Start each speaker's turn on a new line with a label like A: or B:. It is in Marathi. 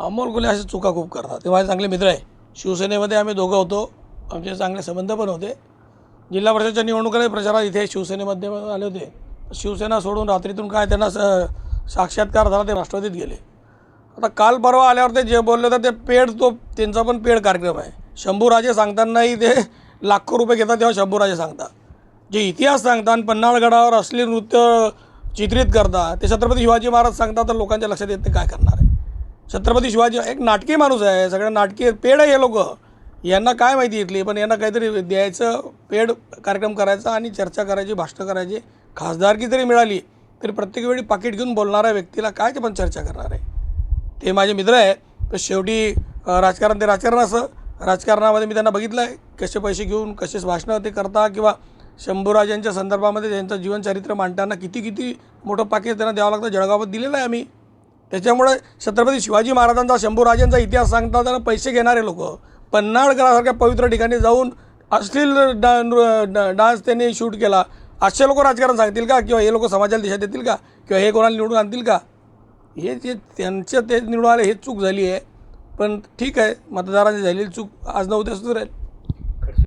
A: अमोल गुले असे चुका खूप करतात. ते माझे चांगले मित्र आहे. शिवसेनेमध्ये आम्ही दोघं होतो. आमचे चांगले संबंध पण होते. जिल्हा परिषदच्या निवडणुकीला प्रचारात इथे शिवसेनेमध्ये आले होते. शिवसेना सोडून रात्रीतून काय त्यांना स साक्षात्कार झाला ते राष्ट्रवादीत गेले. आता काल परवा आल्यावर ते जे बोलले होते ते पेड तो त्यांचा पण पेड कार्यक्रम आहे. शंभूराजे सांगतानाही ते लाखो रुपये घेतात तेव्हा शंभूराजे सांगतात. जे इतिहास सांगतात आणि पन्हाळगडावर असले नृत्य चित्रित करतात ते छत्रपती शिवाजी महाराज सांगतात तर लोकांच्या लक्षात येत नाही काय करणार. छत्रपती शिवाजी एक नाटकी माणूस आहे सगळ्या नाटकी पेड आहे हे लोक. यांना काय माहिती इथली पण यांना काहीतरी द्यायचं पेड कार्यक्रम करायचा आणि चर्चा करायची भाषणं करायची खासदारकी जरी मिळाली तरी प्रत्येक वेळी पाकिट घेऊन बोलणाऱ्या व्यक्तीला काय ते पण चर्चा करणार आहे. ते माझे मित्र आहे तर शेवटी राजकारण ते राजकारण असं. राजकारणामध्ये मी त्यांना बघितलं आहे कसे पैसे घेऊन कसे भाषणं ते करता किंवा शंभूराजांच्या संदर्भामध्ये त्यांचं जीवनचरित्र मांडताना किती किती मोठं पाकिट त्यांना द्यावं लागतं जळगावात दिलेलं आहे आम्ही. त्याच्यामुळे छत्रपती शिवाजी महाराजांचा शंभूराजांचा इतिहास सांगता त्यांना पैसे घेणारे लोक. पन्हाळगडासारख्या पवित्र ठिकाणी जाऊन अश्लील डा डान्स त्यांनी शूट केला. असे लोक राजकारण सांगतील का? किंवा हे लोक समाजाला दिशा देतील का? किंवा हे कोणाला निवडून आणतील का? हे जे त्यांचं ते निवडून आले हे चूक झाली आहे. पण ठीक आहे मतदारांची झालेली चूक आज न उद्या सुधारेल.